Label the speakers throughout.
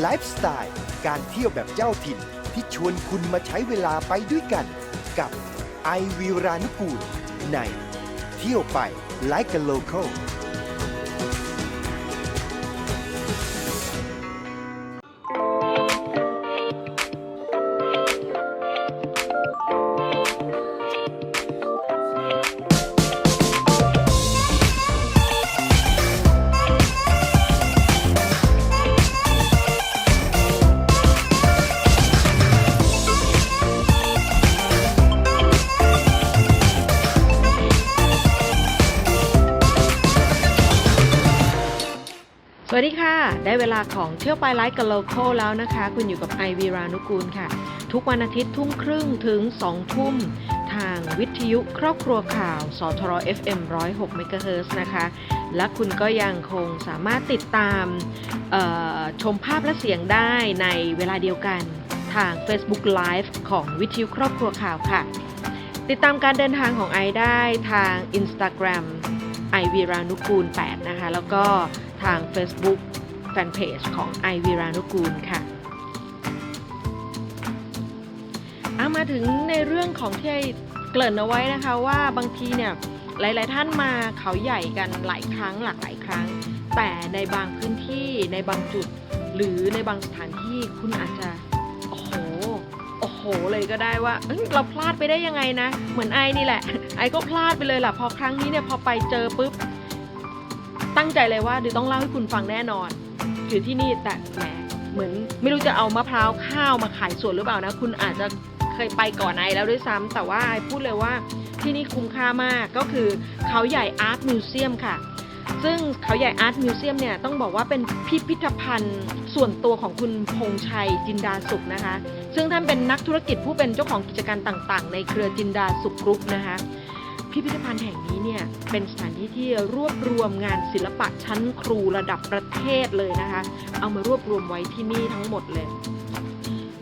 Speaker 1: ไลฟ์สไตล์การเที่ยวแบบเจ้าถิ่นที่ชวนคุณมาใช้เวลาไปด้วยกัน กับไอวีรานุกูลในเที่ยวไป like a local
Speaker 2: วัสดีค่ะ ได้เวลาของเที่ยวไปไลฟ์กับโลโ a l แล้วนะคะ คุณอยู่กับไอวีรานุกูลค่ะ ทุกวันอาทิตย์ทุ่มครึ่งถึง 2 ทุ่ม ทางวิทยุครอบครัวข่าว สทร FM 106 MHz นะคะ และคุณก็ยังคงสามารถติดตามชมภาพและเสียงได้ในเวลาเดียวกันทาง Facebook Live ของวิทยุครอบครัวข่าวค่ะ ติดตามการเดินทางของไอได้ทาง Instagram ไอวีรานุกูล 8 นะคะ แล้วก็ ทาง Facebook Fanpage ของไอวีรานุกูลค่ะเอามาถึงในเรื่องของที่ไอเกริ่นเอาไว้นะคะว่าบางทีเนี่ยหลาย ๆ ท่านมาเขาใหญ่กันหลายครั้งหลากหลายครั้ง แต่ในบางพื้นที่ในบางจุด หรือในบางสถานที่คุณอาจจะโอ้โหโอ้โหเลยก็ได้ว่าเเราพลาดไปได้ยังไงนะ เหมือนไอ้นี่แหละ ไอ้ก็พลาดไปเลยล่ะพอครั้งนี้เนี่ยพอไปเจอปุ๊บ ตั้งใจเลยว่าเดี๋ยวต้องเล่าให้คุณฟังแน่นอนคือที่นี่แต่แหมเหมือนไม่รู้จะเอามะพร้าวข้าวมาขายสวนหรือเปล่านะ คุณอาจจะเคยไปก่อนไอแล้วด้วยซ้ำแต่ว่าพูดเลยว่าที่นี่คุ้มค่ามากก็คือเขาใหญ่อาร์ตมิวเซียมค่ะ ซึ่งเขาใหญ่อาร์ตมิวเซียมเนี่ยต้องบอกว่าเป็นพิพิธภัณฑ์ส่วนตัวของคุณพงษ์ชัยจินดาสุขนะคะ ซึ่งท่านเป็นนักธุรกิจผู้เป็นเจ้าของกิจการต่างๆ ในเครือจินดาสุขกรุ๊ปนะคะ พิพิธภัณฑ์แห่งนี้เนี่ยเป็นสถานที่ที่รวบรวมงานศิลปะชั้นครูระดับประเทศเลยนะคะ เอามารวบรวมไว้ที่นี่ทั้งหมดเลย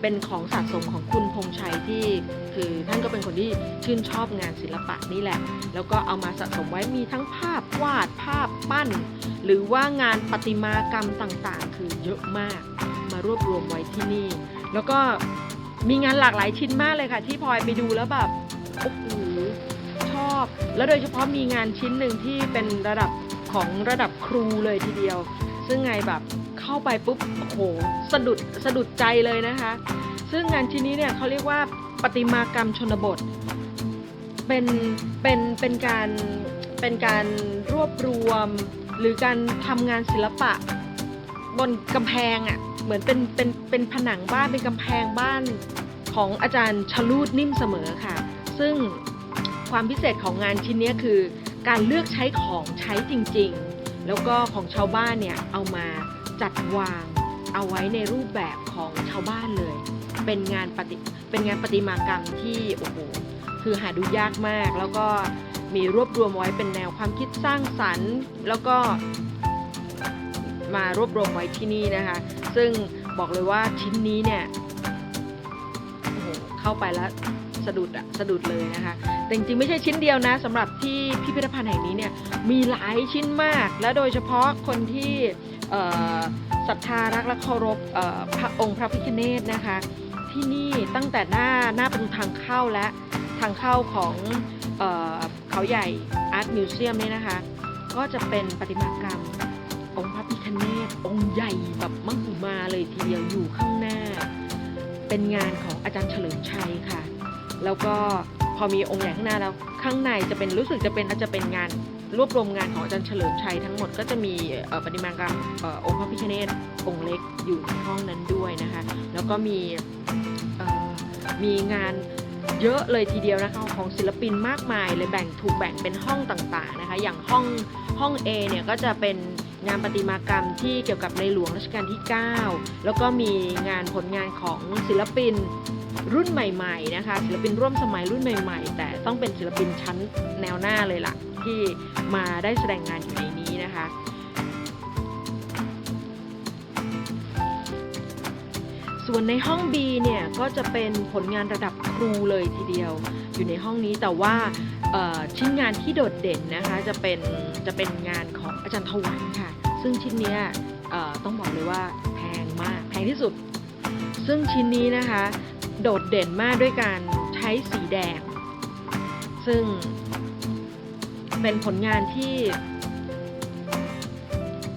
Speaker 2: เป็นของสะสมของคุณพงชัยที่คือท่านก็เป็นคนที่ชื่นชอบงานศิลปะนี่แหละ แล้วก็เอามาสะสมไว้มีทั้งภาพวาดภาพปั้น หรือว่างานประติมากรรมต่างๆ คือเยอะมาก มารวบรวมไว้ที่นี่ แล้วก็มีงานหลากหลายชิ้นมากเลยค่ะ ที่พลอยไปดูแล้วแบบโอ้โห อบ แล้วโดยเฉพาะมีงานชิ้นหนึ่งที่เป็นระดับของระดับครูเลยทีเดียว ซึ่งไงแบบเข้าไปปุ๊บโอ้โหสะดุดสะดุดใจเลยนะคะ ซึ่งงานชิ้นนี้เนี่ยเขาเรียกว่าประติมากรรมชนบท เป็นเป็นเป็นการเป็นการรวบรวม หรือการทำงานศิลปะ บนกำแพงอะ่ะเหมือนเป็นเป็นเป็นผนังบ้านเป็นกำแพงบ้านของอาจารย์ชลูดนิ่มเสมอค่ะ ซึ่ง ความพิเศษของงานชิ้นนี้คือ การเลือกใช้ของใช้จริงๆ แล้วก็ของชาวบ้านเนี่ยเอามาจัดวางเอาไว้ในรูปแบบของชาวบ้านเลย เป็นงานปฏิเป็นงานประติมากรรมที่โอ้โหคือหาดูยากมาก แล้วก็มีรวบรวมไว้เป็นแนวความคิดสร้างสรรค์ แล้วก็มารวบรวมไว้ที่นี่นะคะ ซึ่งบอกเลยว่าชิ้นนี้เนี่ยโอ้โหเข้าไปแล้วสะดุดอะสะดุดเลยนะคะ แต่จริงๆไม่ใช่ชิ้นเดียวนะสำหรับที่พิพิธภัณฑ์แห่งนี้เนี่ยมีหลายชิ้นมาก และโดยเฉพาะคนที่ศรัทธารักและเคารพเอ่อพระองค์พระพิฆเนศนะคะ ที่นี่ตั้งแต่หน้าหน้าประตูทางเข้าและทางเข้าของเออเขาใหญ่อาร์ตมิวเซียมเนี่ยนะคะ ก็จะเป็นประติมากรรมองค์พระพิฆเนศองค์ใหญ่แบบมหึมาเลยทีเดียวอยู่ข้างหน้า เป็นงานของอาจารย์เฉลิมชัยค่ะ แล้วก็ อมีองค์ใหญ่ข้างหน้าแล้วข้างในจะเป็นรู้สึกจะเป็นอาจจะเป็นงานรวบรวมงานของอาจารย์เฉลิมชัยทั้งหมดก็จะมีประติมากรรมองค์พระพิฆเนศองค์เล็กอยู่ในห้องนั้นด้วยนะคะ แล้วก็มีมีงานเยอะเลยทีเดียวนะคะของศิลปินมากมายเลยแบ่งถูกแบ่งเป็นห้องต่างๆนะคะ อย่างห้องห้อง A เนี่ยก็จะเป็นงานประติมากรรมที่เกี่ยวกับในหลวงรัชกาลที่ 9 แล้วก็มีงานผลงานของศิลปิน รุ่นใหม่ๆนะคะศิลปินร่วมสมัยรุ่นใหม่ ๆ แต่ต้องเป็นศิลปินชั้นแนวหน้าเลยล่ะ ที่มาได้แสดงงานอยู่ในนี้นะคะส่วนในห้อง B เนี่ยก็จะเป็นผลงานระดับครูเลยทีเดียว อยู่ในห้องนี้แต่ว่าชิ้นงานที่โดดเด่นนะคะจะเป็นจะเป็นงานของอาจารย์ถวันค่ะ ซึ่งชิ้นนี้ต้องบอกเลยว่าแพงมากแพงที่สุด ซึ่งชิ้นนี้นะคะ โดดเด่นมากด้วยการใช้สีแดง ซึ่งเป็นผลงานที่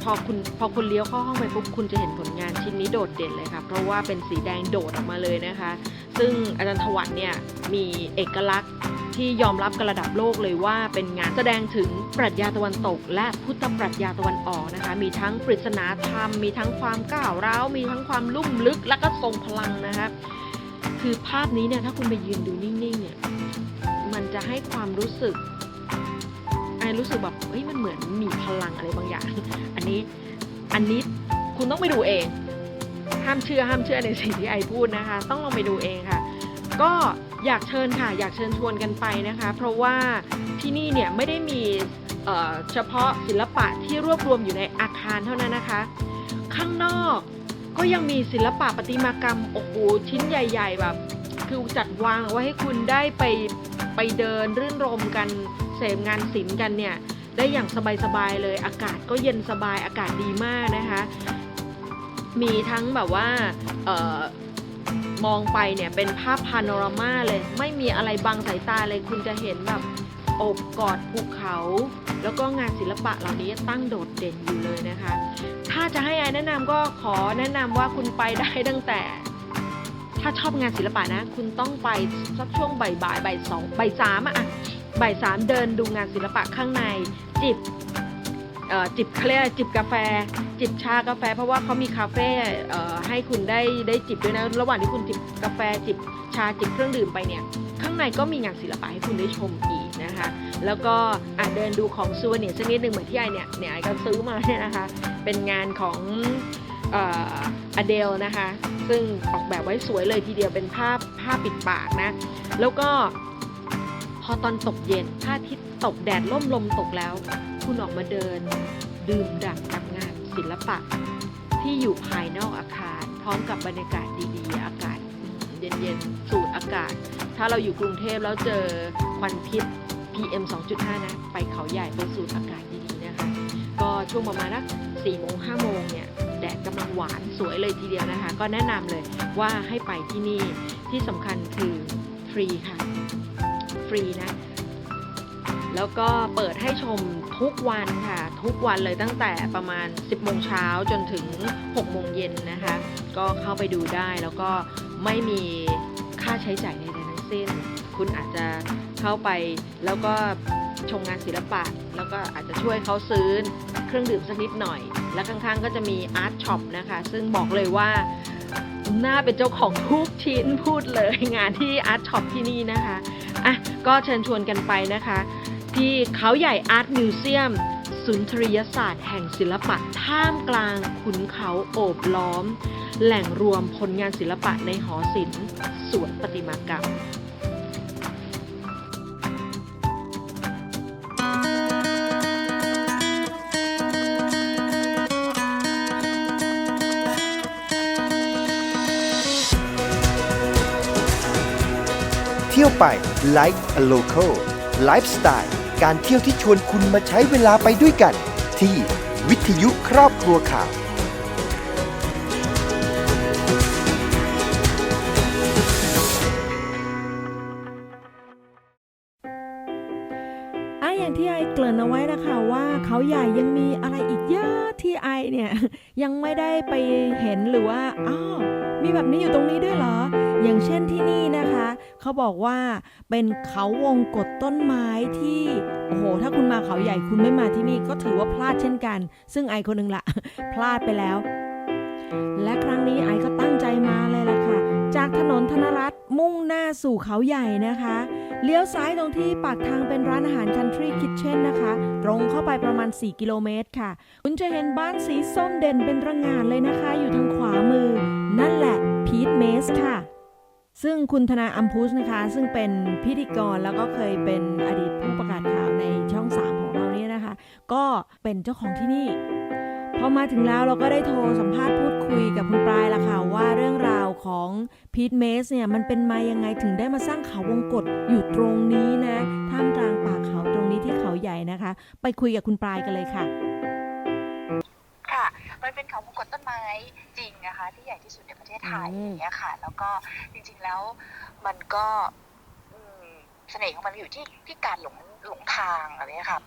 Speaker 2: พอคุณพอคุณเลี้ยวเข้าห้องไปปุ๊บคุณจะเห็นผลงานชิ้นนี้โดดเด่นเลยค่ะ เพราะว่าเป็นสีแดงโดดออกมาเลยนะคะ ซึ่งอาจารย์ถวันเนี่ยมีเอกลักษณ์ที่ยอมรับกันระดับโลกเลยว่าเป็นงานแสดงถึงปรัชญาตะวันตก และพุทธปรัชญาตะวันออกนะคะ มีทั้งปริศนาธรรม มีทั้งความก้าวร้าว มีทั้งความลุ่มลึกและก็ทรงพลังนะคะ คือภาพนี้เนี่ยถ้าคุณไปยืนดูนิ่งๆเนี่ยมันจะให้ความรู้สึกไอรู้สึกแบบเฮ้ยมันเหมือนมีพลังอะไรบางอย่าง อันนี้อันนี้คุณต้องไปดูเอง ห้ามเชื่อห้ามเชื่อในสิ่งที่ไอพูดนะคะ ต้องลองไปดูเองค่ะ ก็อยากเชิญค่ะ อยากเชิญชวนกันไปนะคะ เพราะว่าที่นี่เนี่ยไม่ได้มีเฉพาะศิลปะที่รวบรวมอยู่ในอาคารเท่านั้นนะคะ ข้างนอก ก็ยังมีศิลปะประติมากรรมโอ้โหชิ้นใหญ่ ๆ แบบ คือจัดวางไว้ให้คุณได้ไปไปเดินรื่นรมกันเสพงานศิลป์กันเนี่ย ได้อย่างสบายๆเลย อากาศก็เย็นสบายอากาศดีมากนะคะ มีทั้งแบบว่าเออมองไปเนี่ยเป็นภาพพาโนรามาเลย ไม่มีอะไรบังสายตาเลยคุณจะเห็นแบบ อบกอดภูเขา แล้วก็งานศิลปะเหล่านี้ตั้งโดดเด่นอยู่เลยนะคะ ถ้าจะให้ไอแนะนำก็ขอแนะนำว่าคุณไปได้ตั้งแต่ ถ้าชอบงานศิลปะนะ คุณต้องไปสักช่วงบ่ายบ่ายบ่ายสองบ่ายสามอะบ่ายสามเดินดูงานศิลปะข้างใน จิบเอ่อจิบเขาเรียกอะไรจิบกาแฟ จิบชากาแฟ เพราะว่าเขามีคาเฟ่เอ่อให้คุณได้ได้จิบด้วยนะ ระหว่างที่คุณจิบกาแฟจิบชาจิบเครื่องดื่มไปเนี่ย ข้างในก็มีงานศิลปะให้คุณได้ชมอีก นะคะ แล้วก็อะเดินดูของซูเวเนียร์สักนิดหนึ่งเหมือนที่ไอเนี่ยเนี่ยไอก็ซื้อมาเนี่ยนะคะ เป็นงานของอเดลนะคะ ซึ่งออกแบบไว้สวยเลยทีเดียวเป็นภาพผ้าปิดปากนะ แล้วก็พอตอนตกเย็นพระอาทิตย์ตกแดดล่มลมตกแล้ว คุณออกมาเดินดื่มด่ำกับงานศิลปะ ที่อยู่ภายนอกอาคาร พร้อมกับบรรยากาศดีๆ อากาศเย็นๆ สูดอากาศ ถ้าเราอยู่กรุงเทพแล้วเจอควันพิษ PM 2.5 นะ ไปเขาใหญ่ไปสูดอากาศดีๆนะคะ ก็ช่วงประมาณนัก4โมง5โมงเนี่ยแดดกำลังหวานสวยเลยทีเดียวนะคะ ก็แนะนำเลยว่าให้ไปที่นี่ที่สำคัญคือฟรีค่ะ ฟรีนะ แล้วก็เปิดให้ชมทุกวันค่ะ ทุกวันเลยตั้งแต่ประมาณ 10โมงเช้าจนถึง6โมงเย็นนะคะ ก็เข้าไปดูได้แล้วก็ไม่มีค่าใช้จ่ายใดๆทั้งสิ้น คุณอาจจะ เข้าไป แล้วก็ชมงานศิลปะ แล้วก็อาจจะช่วยเขาซื้อเครื่องดื่มสักนิดหน่อย แล้วข้างๆก็จะมีอาร์ตช็อปนะคะ ซึ่งบอกเลยว่าน่าเป็นเจ้าของทุกชิ้นพูดเลยงานที่อาร์ตช็อปที่นี่นะคะอะก็เชิญชวนกันไปนะคะ ที่เขาใหญ่อาร์ตมิวเซียมสุนทรียศาสตร์แห่งศิลปะท่ามกลางขุนเขาโอบล้อม แหล่งรวมผลงานศิลปะในหอศิลป์สวนประติมากรรม
Speaker 1: ที่ยวไป like a local lifestyle การเที่ยวที่ชวนคุณมาใช้เวลาไปด้วยกัน ที่วิทยุครอบครัวข่าว
Speaker 3: อะอย่างที่ไอเกริ่นเอาไว้นะคะว่าเขาใหญ่ยังมีอะไรอีกเยอะที่ไอเนี่ย ยังไม่ได้ไปเห็นหรือว่าอ้าวมีแบบนี้อยู่ตรงนี้ด้วยเหรอ อย่างเช่นที่นี่นะคะ เขาบอกว่าเป็นเขาวงกฏต้นไม้ที่ โอ้โห ถ้าคุณมาเขาใหญ่คุณไม่มาที่นี่ก็ถือว่าพลาดเช่นกัน ซึ่งไอคนหนึ่งละพลาดไปแล้ว และครั้งนี้ไอก็ตั้งใจมาเลยล่ะค่ะ จากถนนธนรัตน์มุ่งหน้าสู่เขาใหญ่นะคะ เลี้ยวซ้ายตรงที่ปากทางเป็นร้านอาหาร Country Kitchen นะคะ ตรงเข้าไปประมาณ 4 กิโลเมตรค่ะ คุณจะเห็นบ้านสีส้มเด่นเป็นระงานเลยนะคะ อยู่ทางขวามือ นั่นแหละพีทเมสค่ะ ซึ่งคุณธนาอัมพุสนะคะ ซึ่งเป็นพิธีกรแล้วก็เคยเป็นอดีตผู้ประกาศข่าวในช่อง 3 ของเราเนี่ยนะคะ ก็เป็นเจ้าของที่นี่พอมาถึงแล้วเราก็ได้โทรสัมภาษณ์พูดคุยกับคุณปลายละค่ะว่าเรื่องราวของพีทเมสเนี่ยมันเป็นมายังไงถึงได้มาสร้างเขาวงกฏอยู่ตรงนี้นะท่ามกลางป่าเขาตรงนี้ที่เขาใหญ่นะคะ ไปคุยกับคุณปลายกันเลยค่ะ
Speaker 4: ค่ะ มันมันเป็นเขาวงกตต้นไม้จริงนะคะที่ใหญ่ที่สุดในประเทศไทย
Speaker 3: อืม
Speaker 4: อย่างเงี้ยค่ะ แล้วก็จริงๆแล้วมันก็อืมเสน่ห์ของมันอยู่ที่ที่การหลงหลงทางอะไรเงี้ยค่ะ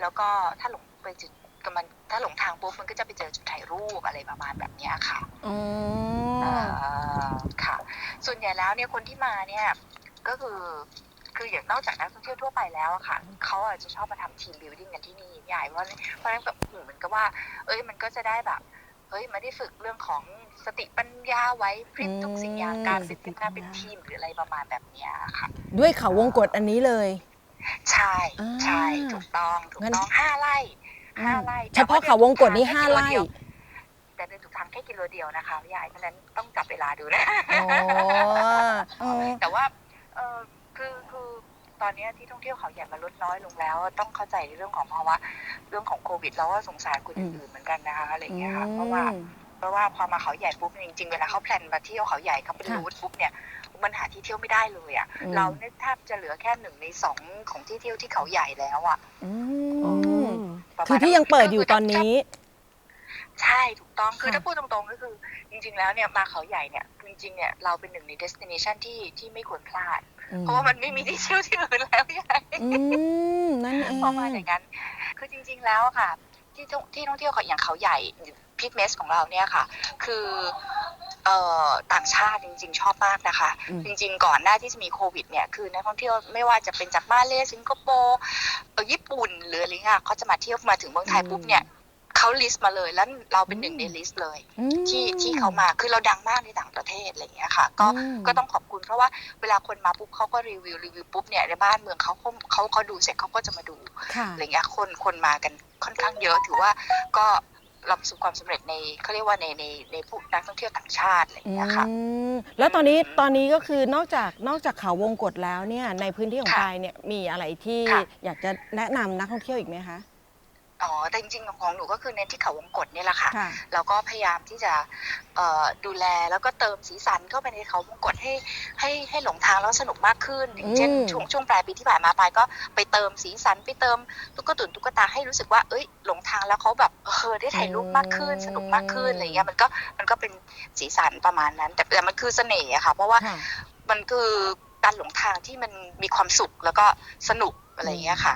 Speaker 4: แล้วก็ถ้าหลงไปจุดมันถ้าหลงทางปุ๊บมันก็จะไปเจอจุดถ่ายรูปอะไรประมาณแบบเนี้ยค่ะ
Speaker 3: อ๋อ
Speaker 4: อ่าค่ะ ส่วนใหญ่แล้วเนี่ยคนที่มาเนี่ยก็คือ คืออย่างนอกจากนักท่องเที่ยวทั่วไปแล้วอะค่ะเขาอาจจะชอบมาทำทีมบิวดิ้งกันที่นี่ใหญ่เพราะเพราะฉะนั้นแบบเหมือนกับว่า เอ้ยมันก็จะได้แบบเฮ้ยมาได้ฝึกเรื่องของสติปัญญาไว้พริบทุกสิ่งอย่างการเป็นทีมงานเป็นทีมหรืออะไรประมาณแบบเนี้ยค่ะ
Speaker 3: ด้วยเขาวงกฏอันนี้เลย
Speaker 4: ใช่
Speaker 3: อ่า
Speaker 4: ใช่ถูกต้องถูก
Speaker 3: งั้น
Speaker 4: ต้องห้าไร่ห้าไร่
Speaker 3: เฉพาะเขาวงกฏนี่ห้าไร่
Speaker 4: แต่เดินถูกทางแค่กิโลเดียวนะคะพี่ใหญ่เพราะฉะนั้นต้องจับเวลาดูนะ
Speaker 3: อ๋ออ๋อ
Speaker 4: แต่ว่าเออคือคือ ตอนเนี้ยที่ท่องเที่ยวเขาใหญ่มันลดน้อยลงแล้ว ต้องเข้าใจในเรื่องของภาวะเรื่องของโควิดแล้วก็สงสารคนอื่นๆเหมือนกันนะคะอะไรอย่างเงี้ยค่ะเพราะว่าเพราะว่าพอมาเขาใหญ่ปุ๊บเนี่ยจริงๆเวลาเขาแพลนมาเที่ยวเขาใหญ่เขาเป็น
Speaker 3: ค่ะ
Speaker 4: รูทปุ๊บเนี่ยมันหาที่เที่ยวไม่ได้เลยอะ
Speaker 3: อืม
Speaker 4: เราเนี่ยแทบจะเหลือแค่หนึ่งในสองของที่เที่ยวที่เขาใหญ่แล้วอะ
Speaker 3: อื
Speaker 2: อ๋อ
Speaker 3: มคือที่ยังเปิดอยู่ตอนนี้
Speaker 4: ใช่ถูกต้องคือ
Speaker 3: ค่ะ
Speaker 4: ถ้าพูดตรงๆก็คือ จริง ๆ แล้วเนี่ยมาเขาใหญ่เนี่ยจริงๆเนี่ยเราเป็นหนึ่งใน destination ที่ที่ไม่ควรพลาด เพราะว่ามันไม่มีที่เที่ยวที่อื่นแล้วใหญ่
Speaker 3: อืมนั่นเอง
Speaker 4: ประมาณอย่างนั้น คือจริง ๆ แล้วอะค่ะ ที่ท่องที่ท่องเที่ยวเขาอย่างเขาใหญ่พิทเมสของเราเนี่ยค่ะ คือเอ่อต่างชาติจริง ๆ ชอบมากนะคะ
Speaker 3: อืม
Speaker 4: จริง ๆ ก่อนหน้าที่จะมีโควิดเนี่ยคือนักท่องเที่ยวไม่ว่าจะเป็นจากมาเลสิงคโปร์เอ่อญี่ปุ่นหรืออะไรเงี้ยเขาจะมาเที่ยวมาถึงเมืองไทยปุ๊บเนี่ย เขาลิสต์มาเลยแล้วเราเป็นหนึ่งในลิสต์เลย
Speaker 3: อืม
Speaker 4: ที่ที่เขามาคือเราดังมากในต่างประเทศอะไรอย่างเงี้ยค่ะ ก็
Speaker 3: อืม
Speaker 4: ก็ต้องขอบคุณเพราะว่าเวลาคนมาปุ๊บเขาก็รีวิวรีวิวปุ๊บเนี่ยในบ้านเมืองเขาเขาเขาเขาดูเสร็จเขาก็จะมาดู
Speaker 3: ค่ะ
Speaker 4: อะไรเงี้ยคนคนมากันค่อนข้างเยอะถือว่าก็เราประสบความสำเร็จในเขาเรียกว่าในในในผู้นักท่องเที่ยวต่างชาติอะไรอย่างเงี้ยค่ะ
Speaker 3: อืมแล้วตอนนี้
Speaker 4: อืม
Speaker 3: ตอนนี้ก็คือนอกจากนอกจากเขาวงกฏแล้วเนี่ยในพื้นที่ของ
Speaker 4: ค่ะ
Speaker 3: ปายเนี่ยมีอะไรที่
Speaker 4: ค่ะ
Speaker 3: อยากจะแนะนำนักท่องเที่ยวอีกไหมคะ
Speaker 4: อ๋อแต่จริงๆของหนูก็คือเน้นที่เขาวงกฏเนี่ยแหละค่ะ
Speaker 3: ค่ะ
Speaker 4: เราก็พยายามที่จะเอ่อดูแลแล้วก็เติมสีสันเข้าไปในเขาวงกฏให้ให้ให้หลงทางแล้วสนุกมากขึ้น อย่างเช่น
Speaker 3: อืม
Speaker 4: ช่วงช่วงปลายปีที่ผ่านมาปายก็ไปเติมสีสันไปเติมตุ๊กตุนตุ๊กตาให้รู้สึกว่าเอ้ยหลงทางแล้วเขาแบบเออได้ถ่ายรูปมากขึ้น สนุกมากขึ้นอะไรเงี้ยมันก็มันก็เป็นสีสันประมาณนั้น แต่แต่มันคือเสน่ห์อะค่ะ เพราะว่า
Speaker 3: ค่ะ
Speaker 4: มันคือการหลงทางที่มันมีความสุขแล้วก็สนุกอะไรเงี้ยค่ะ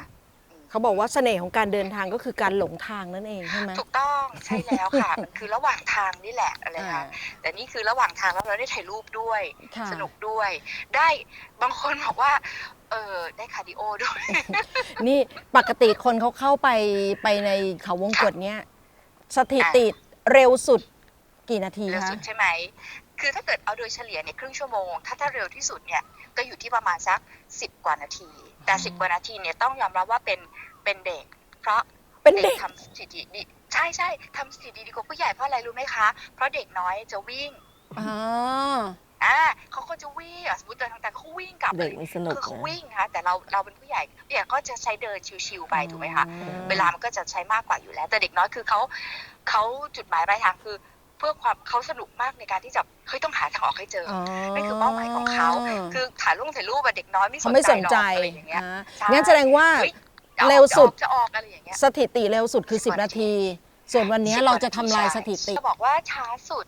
Speaker 3: เขาบอกว่าเสน่ห์ของการเดินทางก็คือการหลงทางนั่นเองใช่ไหม
Speaker 4: ถูกต้องใช่แล้วค่ะ มันคือระหว่างทางนี่แหละอะไร
Speaker 3: อ่า
Speaker 4: ค่ะแต่นี่คือระหว่างทางแล้วเราได้ถ่ายรูปด้วย
Speaker 3: ค่ะ
Speaker 4: สนุกด้วย ได้บางคนบอกว่าเออได้คาร์ดิโอด้วย
Speaker 3: นี่ปกติคนเขาเข้าไปไปในเขาวงกฏเนี่ยสถิติเร็วสุดกี่นาที
Speaker 4: เร็ว
Speaker 3: คะ
Speaker 4: สุดใช่ไหมคือถ้าเกิดเอาโดยเฉลี่ยเนี่ยครึ่งชั่วโมง ถ้าถ้าเร็วที่สุดเนี่ยก็อยู่ที่ประมาณสักสิบกว่านาที แต่สิบกว่านาทีเนี่ยต้องยอมรับว่าเป็นเป็นเด็ก เพราะ
Speaker 3: เป็นเด็ก
Speaker 4: ทำสถิติดีใช่ใช่ทำสถิติดีกว่าผู้ใหญ่เพราะอะไรรู้ไหมคะ เพราะเด็กน้อยจะวิ่ง
Speaker 3: อ๋อ
Speaker 4: อ่าเขาก็จะวิ่งอะสมมติเดินทางแต่เขาวิ่งกลับ
Speaker 5: เด็กมันสนุก
Speaker 4: คือเขา
Speaker 5: นะ
Speaker 4: วิ่งค่ะแต่เราเราเป็นผู้ใหญ่ผู้ใหญ่ก็จะใช้เดินชิวๆไปถูกไหมคะ
Speaker 3: อืม
Speaker 4: เวลามันก็จะใช้มากกว่าอยู่แล้ว แต่เด็กน้อยคือเขาเขาจุดหมายปลายทางคือ เพื่อความเขาสนุกมากในการที่จะเฮ้ยต้องหาทางออกให้เจออ
Speaker 3: อ๋อ
Speaker 4: นั่นคือเป้าหมายของเขาคือถ่ายรูปถ่ายรูปอะเด็กน้อยไม่
Speaker 3: เขาไม่สนใจ
Speaker 4: หรอกอะไรอย่างเงี้ย
Speaker 3: อ่า
Speaker 4: ใช่
Speaker 3: งั้นแสดงว่า
Speaker 4: เฮ้ยจะออก
Speaker 3: เร็วสุด
Speaker 4: จะออกจะออกอะไรอย่างเงี้ย
Speaker 3: สถิติเร็วสุดคือ 10 นาที ส่วนวันนี้เราจะทำลายสถิติ
Speaker 4: จะบอกว่าช้าสุด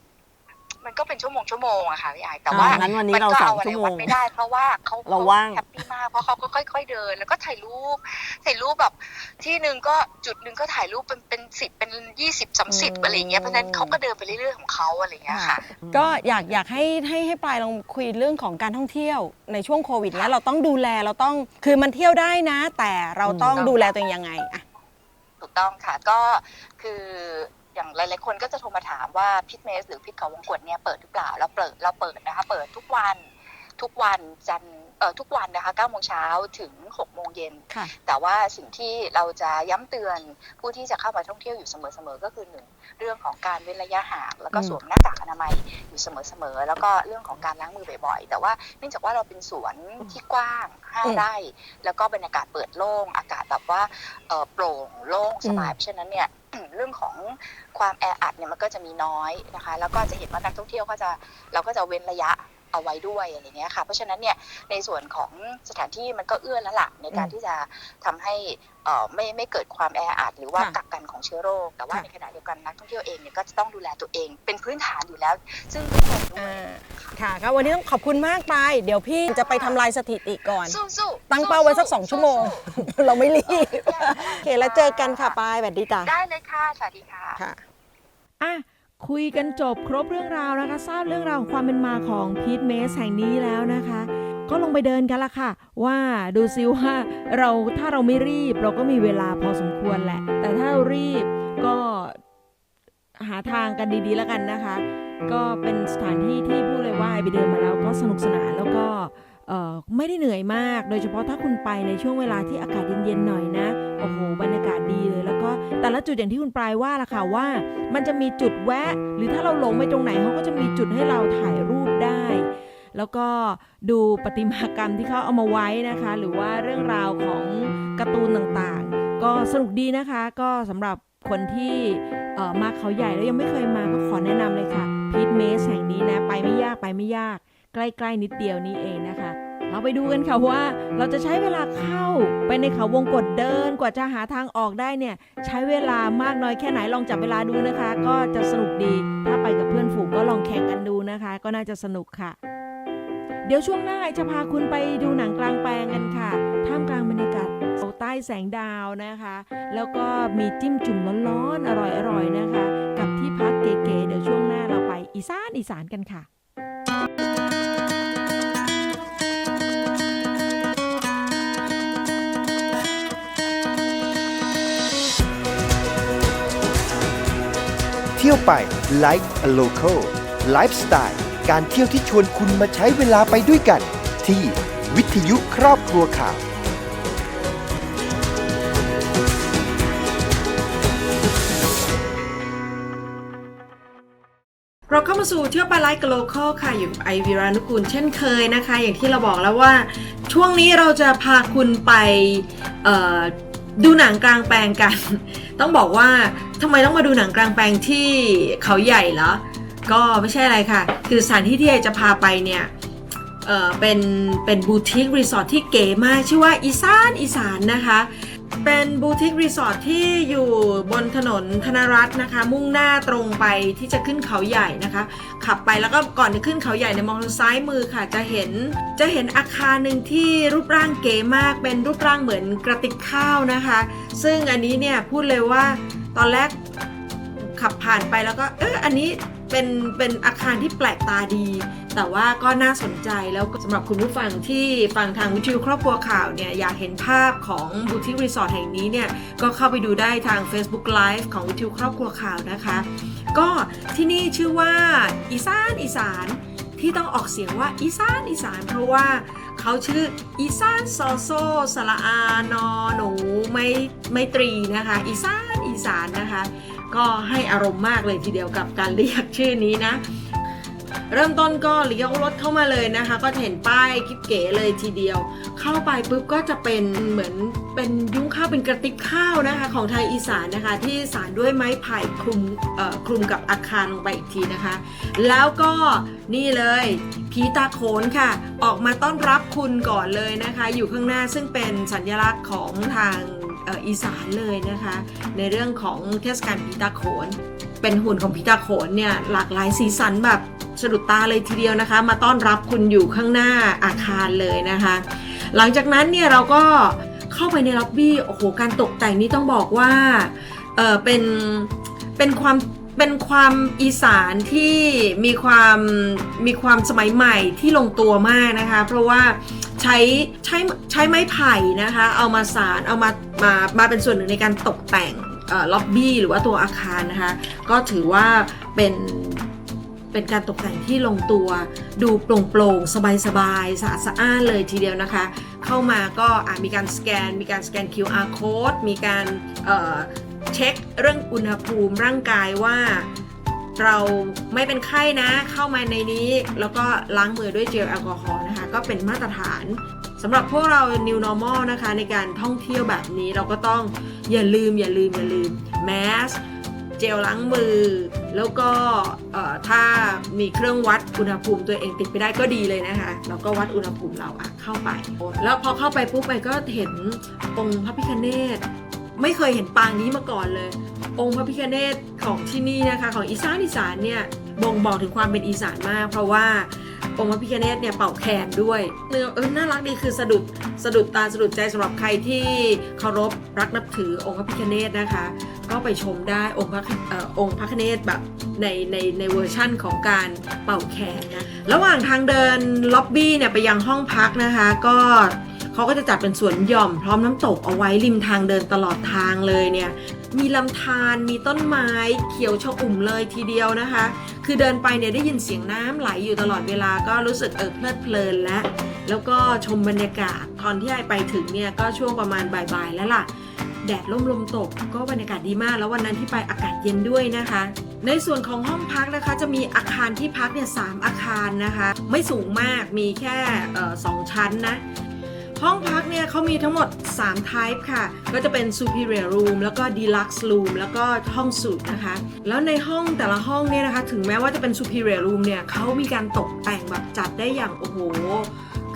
Speaker 4: มันก็เป็นชั่วโมงชั่วโมงอะค่ะพี่ไอแต่ว่า
Speaker 5: อ่างั้นวันนี้
Speaker 4: มั
Speaker 5: เรา
Speaker 4: ก็
Speaker 5: สอง
Speaker 4: เอาอะไร
Speaker 5: ชั่วโมง
Speaker 4: วัดไม่ได้ เพราะว่าเขา
Speaker 5: เราว่าง
Speaker 4: แฮปปี้มากเพราะเขาก็ค่อย ๆ เดิน แล้วก็ถ่ายรูปถ่ายรูปแบบที่หนึ่งก็จุดหนึ่งก็ถ่ายรูปเป็นเป็นสิบเป็นยี่สิบสามสิบ
Speaker 3: อืม
Speaker 4: อะไรอย่างเงี้ยเพราะฉะนั้นเขาก็เดินไปเรื่อยๆของเขาอะไรอย่างเงี้ยค่ะ
Speaker 3: ก็อยากอยากให้ให้ให้ปลายลองคุยเรื่องของการท่องเที่ยวในช่วงโควิด แล้วเราต้องดูแลเราต้องคือมันเที่ยวได้นะ แต่เราต้อง
Speaker 4: อืม
Speaker 3: ดูแลตัวเองยังไงอะ
Speaker 4: ถูกต้องค่ะก็คือ อย่างหลายๆคนก็จะโทรมาถามว่าพิทเมสหรือพิทเขาวงกฏเนี่ยเปิดหรือเปล่าเราเปิดเราเปิดนะคะเปิดทุกวันทุกวันจันทร์ ทุกวันนะคะ9โมงเช้าถึง6โมงเย็น
Speaker 3: ค่ะ
Speaker 4: แต่ว่าสิ่งที่เราจะย้ำเตือนผู้ที่จะเข้ามาท่องเที่ยวอยู่เสมอๆ ก็คือหนึ่งเรื่องของการเว้นระยะห่าง แล้วก็
Speaker 3: อืม
Speaker 4: สวมหน้ากากอนามัยอยู่เสมอๆ แล้วก็เรื่องของการล้างมือบ่อยๆ แต่ว่าเนื่องจากว่าเราเป็นสวนที่กว้างห้าไร่แล้วก็บรรยากาศเปิดโล่ง อากาศแบบว่าเอ่อโปร่งโล่งสบายเพราะฉะนั้นเนี่ยเรื่องของความแออัดเนี่ยมันก็จะมีน้อยนะคะ แล้วก็จะเห็นว่านักท่องเที่ยวก็จะเราก็จะเว้นระยะ เอาไว้ด้วยอะไรเงี้ยค่ะ เพราะฉะนั้นเนี่ยในส่วนของสถานที่มันก็เอื้อแล้วล่ะในการ
Speaker 3: อืม
Speaker 4: ที่จะทำให้เอ่อไม่ไม่เกิดความแออัดหรือว่า
Speaker 3: ค่ะ
Speaker 4: กักกันของเชื้อโรค แต่ว่า
Speaker 3: ค่ะ
Speaker 4: ในขณะเดียวกันนักท่องเที่ยวเองเนี่ยก็จะต้องดูแลตัวเอง เป็นพื้นฐานอยู่แล้ว ซึ่งทุกคนด้วย
Speaker 5: อ่าค่ะก็วันนี้ต้องขอบคุณมากไปเดี๋ยวพี่จะไปทำลายสถิติก่อน
Speaker 4: สู้ๆ
Speaker 5: ตั้งเป้าไว้สักสองชั่วโมง
Speaker 4: สู้
Speaker 5: เราไม่รีบ
Speaker 4: ๆ
Speaker 5: โอเคแล้วเจอกันค่ะปายสวัสดีจ้ะ
Speaker 4: ได้เลยค่ะสวัสดีค่ะ
Speaker 5: ค่ะ
Speaker 3: อะ คุยกันจบครบเรื่องราวนะคะ ทราบเรื่องราวของความเป็นมาของพีทเมสแห่งนี้แล้วนะคะ ก็ลงไปเดินกันละค่ะ ว่าดูซิว่าเราถ้าเราไม่รีบเราก็มีเวลาพอสมควรแหละ แต่ถ้าเรารีบก็หาทางกันดีๆแล้วกันนะคะ ก็เป็นสถานที่ที่พูดเลยว่าไอไปเดินมาแล้วก็สนุกสนานแล้วก็ ไม่ได้เหนื่อยมาก โดยเฉพาะถ้าคุณไปในช่วงเวลาที่อากาศเย็นๆหน่อยนะ โอ้โห บรรยากาศดีเลย แล้วก็แต่ละจุดอย่างที่คุณปลายว่าล่ะค่ะว่า มันจะมีจุดแวะ หรือถ้าเราหลงไปตรงไหนเขาก็จะมีจุดให้เราถ่ายรูปได้ แล้วก็ดูประติมากรรมที่เขาเอามาไว้นะคะ หรือว่าเรื่องราวของการ์ตูนต่างๆ ก็สนุกดีนะคะ ก็สำหรับคนที่มาเขาใหญ่แล้วยังไม่เคยมาก็ขอแนะนำเลยค่ะพีทเมสแห่งนี้นะ ไปไม่ยากไปไม่ยาก ใกล้ๆนิดเดียวนี้เองนะคะ เราไปดูกันค่ะว่าเราจะใช้เวลาเข้าไปในเขาวงกฏเดินกว่าจะหาทางออกได้เนี่ย ใช้เวลามากน้อยแค่ไหนลองจับเวลาดูนะคะ ก็จะสนุกดี ถ้าไปกับเพื่อนฝูงก็ลองแข่งกันดูนะคะ ก็น่าจะสนุกค่ะเดี๋ยวช่วงหน้าจะพาคุณไปดูหนังกลางแปลงกันค่ะ ท่ามกลางบรรยากาศใต้แสงดาวนะคะ แล้วก็มีจิ้มจุ่มร้อนๆอร่อยๆนะคะ กับที่พักเก๋ๆเดี๋ยวช่วงหน้าเราไปอีสานอีสานกันค่ะ
Speaker 1: เที่ยวไป like a local lifestyle การเที่ยวที่ชวนคุณมาใช้เวลาไปด้วยกัน ที่วิทยุครอบครัวข่าว
Speaker 2: เราเข้ามาสู่เที่ยวไปไลฟ์กับโลคอลค่ะอยู่ไอวิรานุกูลเช่นเคยนะคะ อย่างที่เราบอกแล้วว่า ช่วงนี้เราจะพาคุณไปดูหนังกลางแปลงกัน ต้องบอกว่า ทำไมต้องมาดูหนังกลางแปลงที่เขาใหญ่เหรอ ก็ไม่ใช่อะไรค่ะ คือสถานที่ที่จะพาไปเนี่ยเอ่อเป็นเป็นบูติกรีสอร์ทที่เก๋มาก ชื่อว่าอีสานอีสานนะคะ เป็นบูติกรีสอร์ทที่อยู่บนถนนธนรัตน์นะคะ มุ่งหน้าตรงไปที่จะขึ้นเขาใหญ่นะคะ ขับไปแล้วก็ก่อนจะขึ้นเขาใหญ่ในมองทางซ้ายมือค่ะ จะเห็นจะเห็นอาคารหนึ่งที่รูปร่างเก๋มาก เป็นรูปร่างเหมือนกระติกข้าวนะคะ ซึ่งอันนี้เนี่ยพูดเลยว่า ตอนแรกขับผ่านไปแล้วก็เอออันนี้เป็นเป็นอาคารที่แปลกตาดี แต่ว่าก็น่าสนใจแล้วสำหรับคุณผู้ฟังที่ฟังทางวิทยุครอบครัวข่าวเนี่ยอยากเห็นภาพของบูติกรีสอร์ทแห่งนี้เนี่ยก็เข้าไปดูได้ทาง Facebook Live ของวิทยุครอบครัวข่าวนะคะ ก็ที่นี่ชื่อว่าอีสานอีสานที่ต้องออกเสียงว่าอีสานอีสานเพราะว่าเขาชื่ออีสานซอโซสละอานอหนูไม่ไม่ตรีนะคะอีสาน สานนะคะ ก็ให้อารมณ์มากเลยทีเดียวกับการเรียกชื่อนี้นะ เริ่มต้นก็เลี้ยวรถเข้ามาเลยนะคะ ก็เห็นป้ายกิ๊บเก๋เลยทีเดียว เข้าไปปุ๊บก็จะเป็นเหมือนเป็นยุ้งข้าวเป็นกระติกข้าวนะคะ ของไทยอีสานนะคะ ที่สานด้วยไม้ไผ่คลุมคลุมกับอาคารลงไปอีกทีนะคะ แล้วก็นี่เลยผีตาโขนค่ะ ออกมาต้อนรับคุณก่อนเลยนะคะ อยู่ข้างหน้าซึ่งเป็นสัญลักษณ์ของทาง อีสานเลยนะคะ ในเรื่องของเทศกาลผีตาโขน เป็นหุ่นของผีตาโขนเนี่ยหลากหลายสีสันแบบสะดุดตาเลยทีเดียวนะคะ มาต้อนรับคุณอยู่ข้างหน้าอาคารเลยนะคะ หลังจากนั้นเนี่ยเราก็เข้าไปในล็อบบี้โอ้โหการตกแต่งนี่ต้องบอกว่าเออเป็นเป็นความเป็นความอีสานที่มีความมีความสมัยใหม่ที่ลงตัวมากนะคะ เพราะว่าใช้ใช้ใช้ไม้ไผ่นะคะ เอามาสารเอามา มามาเป็นส่วนหนึ่งในการตกแต่งล็อบบี้หรือว่าตัวอาคารนะคะ ก็ถือว่าเป็นเป็นการตกแต่งที่ลงตัวดูโปร่งๆสบายๆสะอาดสะอ้านเลยทีเดียวนะคะ เข้ามาก็มีการสแกน มีการสแกน QR code มีการเเช็คเรื่องอุณหภูมิร่างกายว่าเราไม่เป็นไข้นะเข้ามาในนี้ แล้วก็ล้างมือด้วยเจลแอลกอฮอล์นะคะ ก็เป็นมาตรฐาน สำหรับพวกเรา new normal นะคะ ในการท่องเที่ยวแบบนี้เราก็ต้องอย่าลืมอย่าลืมอย่าลืมแมสเจลล้างมือ แล้วก็ถ้ามีเครื่องวัดอุณหภูมิตัวเองติดไปได้ก็ดีเลยนะคะแล้วก็วัดอุณหภูมิเราอะเข้าไป แล้วพอเข้าไปปุ๊บไปก็เห็นองค์พระพิฆเนศไม่เคยเห็นปางนี้มาก่อนเลย องค์พระพิฆเนศของที่นี่นะคะ ของอีสานอีสานเนี่ย บ่งบอกถึงความเป็นอีสานมาก เพราะว่าองค์พระพิฆเนศเนี่ยเป่าแคนด้วยเนื้อเออน่ารักดีคือสะดุดสะดุดตาสะดุดใจสำหรับใครที่เคารพรักนับถือองค์พระพิฆเนศนะคะ ก็ไปชมได้องค์พระอองค์พระคเนศแบบในในในเวอร์ชั่นของการเป่าแคนนะระหว่างทางเดินล็อบบี้เนี่ยไปยังห้องพักนะคะก็เขาก็จะจัดเป็นสวนหย่อมพร้อมน้ำตกเอาไว้ริมทางเดินตลอดทางเลยเนี่ย มีลำธารมีต้นไม้เขียวชอุ่มเลยทีเดียวนะคะ คือเดินไปเนี่ยได้ยินเสียงน้ำไหลอยู่ตลอดเวลาก็รู้สึกเออเพลิดเพลินแล้วแล้วก็ชมบรรยากาศตอนที่ไอไปถึงเนี่ยก็ช่วงประมาณบ่ายๆแล้วล่ะ แดดร่มลมตกก็บรรยากาศดีมาก แล้ววันนั้นที่ไปอากาศเย็นด้วยนะคะ ในส่วนของห้องพักนะคะ จะมีอาคารที่พักเนี่ยสามอาคารนะคะ ไม่สูงมากมีแค่สองชั้นนะ ห้องพักเนี่ยเขามีทั้งหมด 3 type ค่ะ ก็จะเป็น superior room แล้วก็ deluxe room แล้วก็ห้องสุดนะคะ แล้วในห้องแต่ละห้องเนี่ยนะคะ ถึงแม้ว่าจะเป็น superior room เนี่ยเขามีการตกแต่งแบบจัดได้อย่างโอ้โห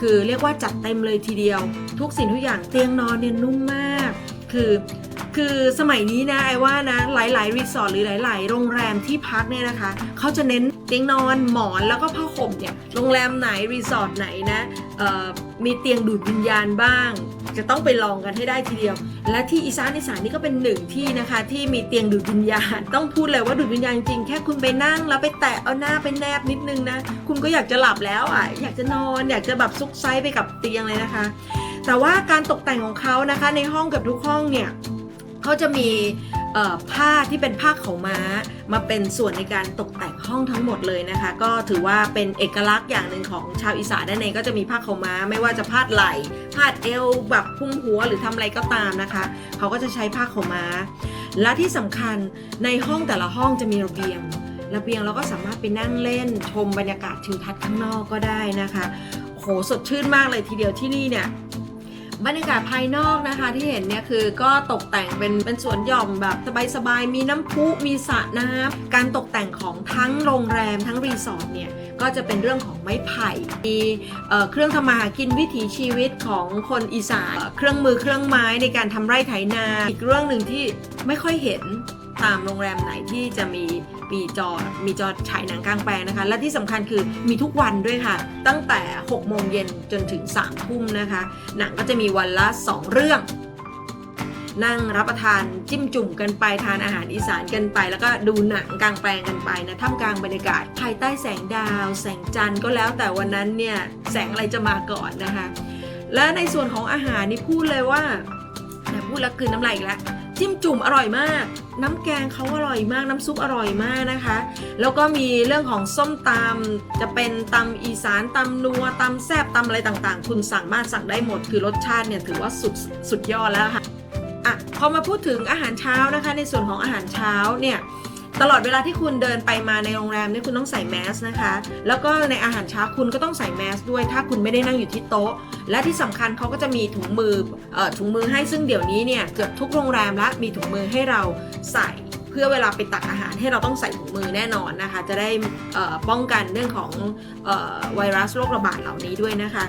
Speaker 2: คือเรียกว่าจัดเต็มเลยทีเดียว ทุกสิ่งทุกอย่างเตียงนอนเนี่ยนุ่มมาก คือ คือสมัยนี้นะไอ้ว่านะหลาย ๆ รีสอร์ทหรือหลาย ๆ โรงแรมที่พักเนี่ยนะคะเขาจะเน้นเตียงนอนหมอนแล้วก็ผ้าห่มเนี่ยโรงแรมไหนรีสอร์ทไหนนะมีเตียงดูดวิญญาณบ้าง จะต้องไปลองกันให้ได้ทีเดียว และที่อีสานอีสานนี่ก็เป็นหนึ่งที่นะคะที่มีเตียงดูดวิญญาณ ต้องพูดเลยว่าดูดวิญญาณจริงแค่คุณไปนั่งแล้วไปแตะเอาหน้าไปแนบนิดนึงนะคุณก็อยากจะหลับแล้วอะอยากจะนอนอยากจะแบบซุกไซไปกับเตียงเลยนะคะ แต่ว่าการตกแต่งของเขานะคะในห้องกับทุกห้องเนี่ย เขาจะมีผ้าที่เป็นผ้าขาม้า มาเป็นส่วนในการตกแต่งห้องทั้งหมดเลยนะคะ ก็ถือว่าเป็นเอกลักษณ์อย่างหนึ่งของชาวอีสานนั่นเองก็จะมีผ้าขาม้า ไม่ว่าจะพาดไหล่พาดเอวแบบพุ่มหัวหรือทำอะไรก็ตามนะคะ เขาก็จะใช้ผ้าขาม้า และที่สำคัญในห้องแต่ละห้องจะมีระเบียงระเบียงเราก็สามารถไปนั่งเล่นชมบรรยากาศทิวทัศน์ข้างนอกก็ได้นะคะโหสดชื่นมากเลยทีเดียวที่นี่เนี่ย บรรยากาศภายนอกนะคะที่เห็นเนี่ยคือก็ตกแต่งเป็นเป็นสวนหย่อมแบบสบายๆ มีน้ำพุมีสระน้ำการตกแต่งของทั้งโรงแรมทั้งรีสอร์ทเนี่ยก็จะเป็นเรื่องของไม้ไผ่มีเเครื่องทำมาหากินวิถีชีวิตของคนอีสานเเครื่องมือเครื่องไม้ในการทำไร่ไถนา อีกเรื่องหนึ่งที่ไม่ค่อยเห็นตามโรงแรมไหนที่จะมี มีจอ มีจอฉายหนังกลางแปลงนะคะ และที่สำคัญคือมีทุกวันด้วยค่ะ ตั้งแต่ 6 โมงเย็นจนถึง3ทุ่มนะคะ หนังก็จะมีวันละ 2 เรื่อง นั่งรับประทานจิ้มจุ่มกันไปทานอาหารอีสานกันไป แล้วก็ดูหนังกลางแปลงกันไปนะท่ามกลางบรรยากาศ ภายใต้แสงดาว แสงจันทร์ก็แล้วแต่วันนั้นเนี่ยแสงอะไรจะมาก่อนนะคะ และในส่วนของอาหารนี่พูดเลยว่าพูดแล้วคืนน้ำลายอีกแล้ว จิ้มจุ่มอร่อยมาก น้ำแกงเขาอร่อยมาก น้ำซุปอร่อยมากนะคะ แล้วก็มีเรื่องของส้มตำจะเป็นตำอีสานตำนัวตำแซบตำอะไรต่างๆ คุณสั่งมาสั่งได้หมด คือรสชาติเนี่ยถือว่าสุดสุดยอดแล้วค่ะอะพอมาพูดถึงอาหารเช้านะคะ ในส่วนของอาหารเช้าเนี่ย ตลอดเวลาที่คุณเดินไปมาในโรงแรมเนี่ยคุณต้องใส่แมสนะคะ แล้วก็ในอาหารเช้าคุณก็ต้องใส่แมสด้วย ถ้าคุณไม่ได้นั่งอยู่ที่โต๊ะ และที่สำคัญเขาก็จะมีถุงมือเอ่อถุงมือให้ซึ่งเดี๋ยวนี้เนี่ยเกือบทุกโรงแรมละมีถุงมือให้เราใส่เพื่อเวลาไปตักอาหารให้เราต้องใส่ถุงมือแน่นอนนะคะ จะได้ป้องกันเรื่องของเอ่อไวรัสโรคระบาดเหล่านี้ด้วยนะคะ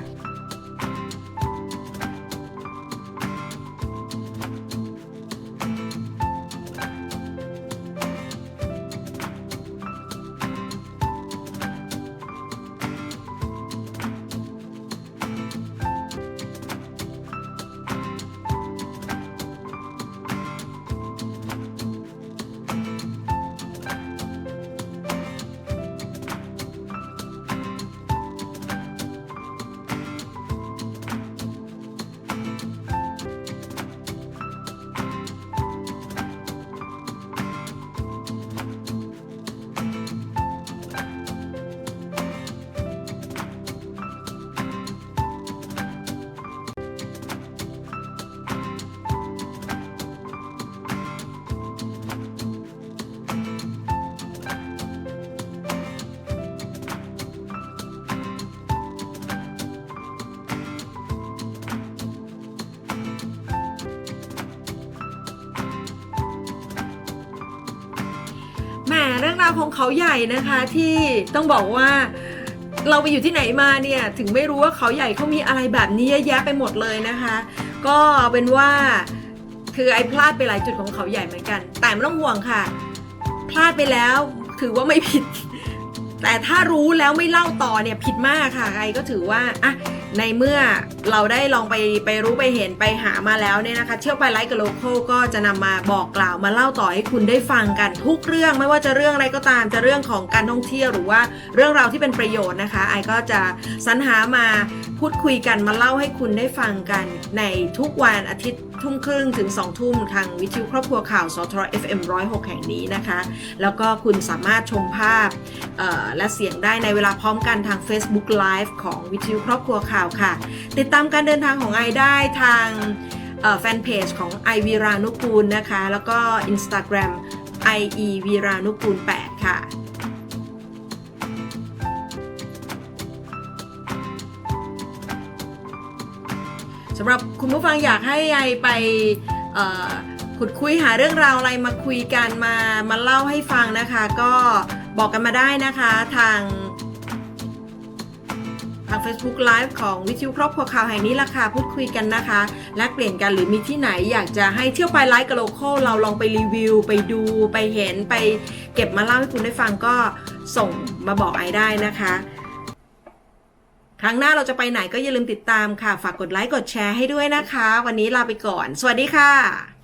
Speaker 2: าวของเขาใหญ่นะคะที่ต้องบอกว่าเราไปอยู่ที่ไหนมาเนี่ยถึงไม่รู้ว่าเขาใหญ่เขามีอะไรแบบนี้เยอะแยะไปหมดเลยนะคะ ก็เอาเป็นว่าคือไอ้พลาดไปหลายจุดของเขาใหญ่เหมือนกัน แต่ไม่ต้องห่วงค่ะ พลาดไปแล้วถือว่าไม่ผิด แต่ถ้ารู้แล้วไม่เล่าต่อเนี่ยผิดมากค่ะไอ้ก็ถือว่าอะในเมื่อเราได้ลองไปไปรู้ไปเห็นไปหามาแล้วเนี่ยนะคะ เที่ยวไปไลฟ์กับโลโก้ก็จะนำมาบอกกล่าวมาเล่าต่อให้คุณได้ฟังกันทุกเรื่อง ไม่ว่าจะเรื่องอะไรก็ตามจะเรื่องของการท่องเที่ยวหรือว่าเรื่องราวที่เป็นประโยชน์นะคะ ไอก็จะสรรหามาพูดคุยกันมาเล่าให้คุณได้ฟังกันในทุกวันอาทิตย์ ทุ่มครึ่งถึง 2 ทุ่มทางวิทยุครอบครัวข่าวสทร FM 106 แห่งนี้นะคะ แล้วก็คุณสามารถชมภาพและเสียงได้ในเวลาพร้อมกันทาง Facebook Live ของวิทยุครอบครัวข่าวค่ะ ติดตามการเดินทางของไอได้ทางแฟนเพจของไอวีรานุกูลนะคะ แล้วก็ Instagram i e วีรานุกูล 8 ค่ะ สำหรับคุณผู้ฟังอยากให้ไอไปขุดคุยหาเรื่องราวอะไรมาคุยกันมามาเล่าให้ฟังนะคะ ก็บอกกันมาได้นะคะทางทาง Facebook Live ของวิทยุครอบครัวข่าวแห่งนี้ล่ะค่ะพูดคุยกันนะคะ และเปลี่ยนกันหรือมีที่ไหนอยากจะให้เที่ยวไปไลฟ์กับโลโก้เราลองไปรีวิว ไปดูไปเห็นไปเก็บมาเล่าให้คุณได้ฟังก็ส่งมาบอกไอได้นะคะ ครั้งหน้าเราจะไปไหนก็อย่าลืมติดตามค่ะ ฝากกดไลค์กดแชร์ให้ด้วยนะคะ วันนี้ลาไปก่อน สวัสดีค่ะ